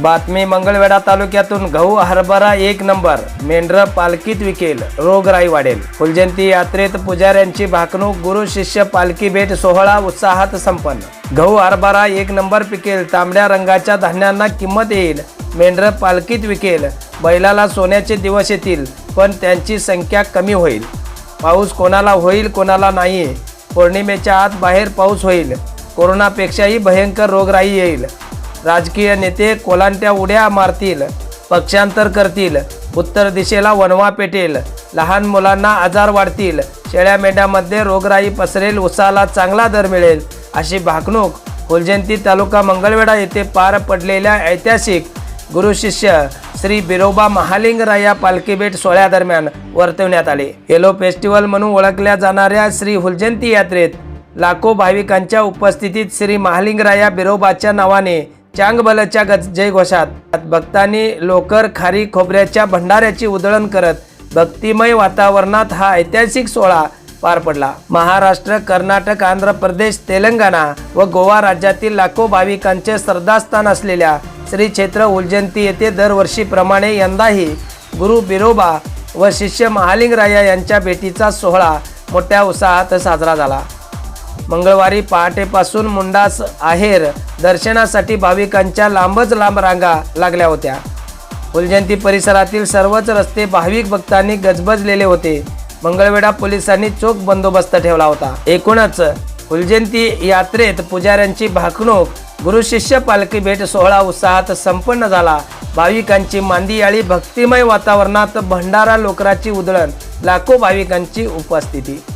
बातमी मंगळवेढा तालुक्यातून गहू हरभरा एक नंबर मेंढर पालखीत विकेल रोगराई वाढेल. फुलजयंती यात्रेत पुजाऱ्यांची भाकणूक गुरु शिष्य पालखी भेट सोहळा उत्साहात संपन्न. गहू हरभरा एक नंबर पिकेल तांबड्या रंगाच्या धान्यांना किंमत येईल मेंढर पालखीत विकेल बैलाला सोन्याचे दिवस येतील पण त्यांची संख्या कमी होईल. पाऊस कोणाला होईल कोणाला नाही पौर्णिमेच्या आत बाहेर पाऊस होईल. कोरोनापेक्षाही भयंकर रोगराई येईल. राजकीय नेते कोलांट्या उड्या मारतील पक्षांतर करतील उत्तर दिशेला वणवा पेटेल लहान मुलांना आजार वाढतील शेळ्या मेंढ्यामध्ये रोगराई पसरेल उसाला चांगला दर मिळेल अशी भाकणूक फुलजयंती तालुका मंगळवेढा येथे पार पडलेल्या ऐतिहासिक गुरुशिष्य श्री बिरोबा महालिंगराया पालखीबेट सोहळ्यादरम्यान वर्तवण्यात आले. येलो फेस्टिवल म्हणून ओळखल्या जाणाऱ्या श्री हुलजयंती यात्रेत लाखो भाविकांच्या उपस्थितीत श्री महालिंगराया बिरोबाच्या नावाने चांगबलच्या गज जयघोषात. भक्तांनी लोकर खारी खोबऱ्याच्या भंडाऱ्याची उधळण करत भक्तिमय वातावरणात हा ऐतिहासिक सोहळा पार पडला. महाराष्ट्र कर्नाटक आंध्र प्रदेश तेलंगणा व गोवा राज्यातील लाखो भाविकांचे श्रद्धास्थान असलेल्या श्री क्षेत्र उलजयंती येथे दरवर्षीप्रमाणे यंदाही गुरु बिरोबा व शिष्य महालिंगराया यांच्या भेटीचा सोहळा मोठ्या उत्साहात साजरा झाला. मंगळवारी पहाटेपासून मुंडास आहेर दर्शनासाठी भाविकांच्या लांबच लांब रांगा लागल्या होत्या. फुलजयंती परिसरातील सर्वच रस्ते भाविक भक्तांनी गजबजलेले होते. मंगळवेढा पोलिसांनी चोख बंदोबस्त ठेवला होता. एकूणच फुलजयंती यात्रेत पुजाऱ्यांची भाकणूक गुरु शिष्य पालखी भेट सोहळा उत्साहात संपन्न झाला. भाविकांची मांदियाळी भक्तिमय वातावरणात भंडारा लोकराची उधळण लाखो भाविकांची उपस्थिती.